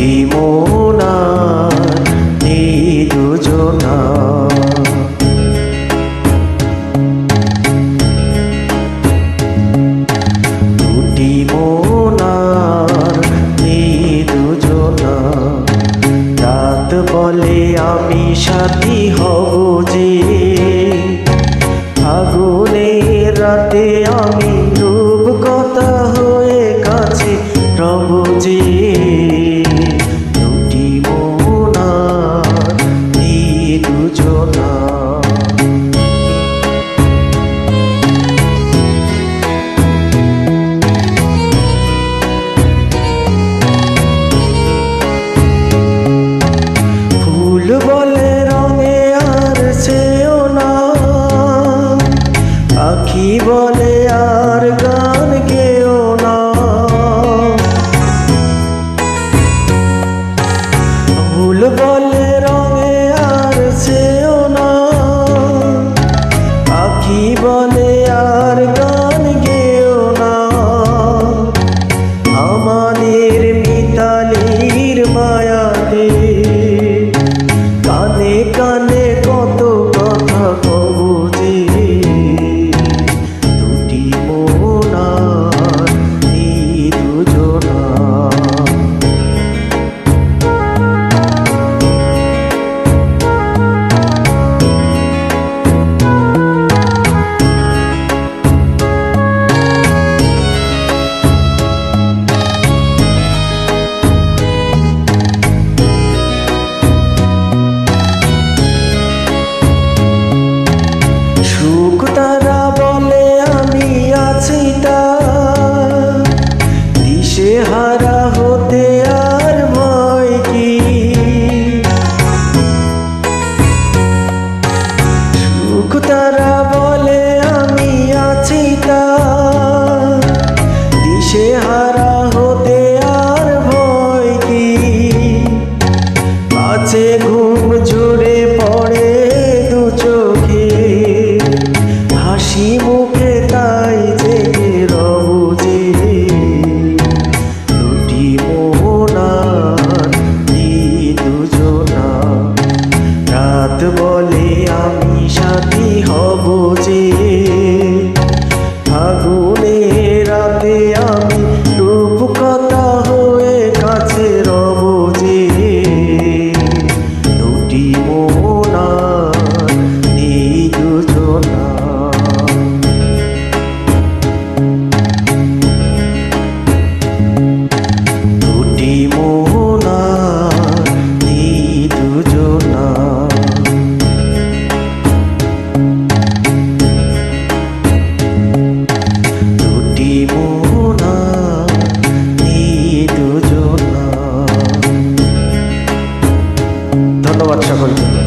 একটি মোনা এই দুজনা। দুটি মোনার এই দুজনা। রাত বলে আমি সাথী হব যে ফুল বলে রঙে আর সেও না। আখি বলে সুখ তারা বলে আমি আছি তা। দিশে হারা হতে আর ভয় কি? সুখ তারা বলে আমি সাথী হব যে। রাতে আমি রূপকথা হয়ে কাছে রব যে। দুটি মন ধন্যবাদ সকলকে।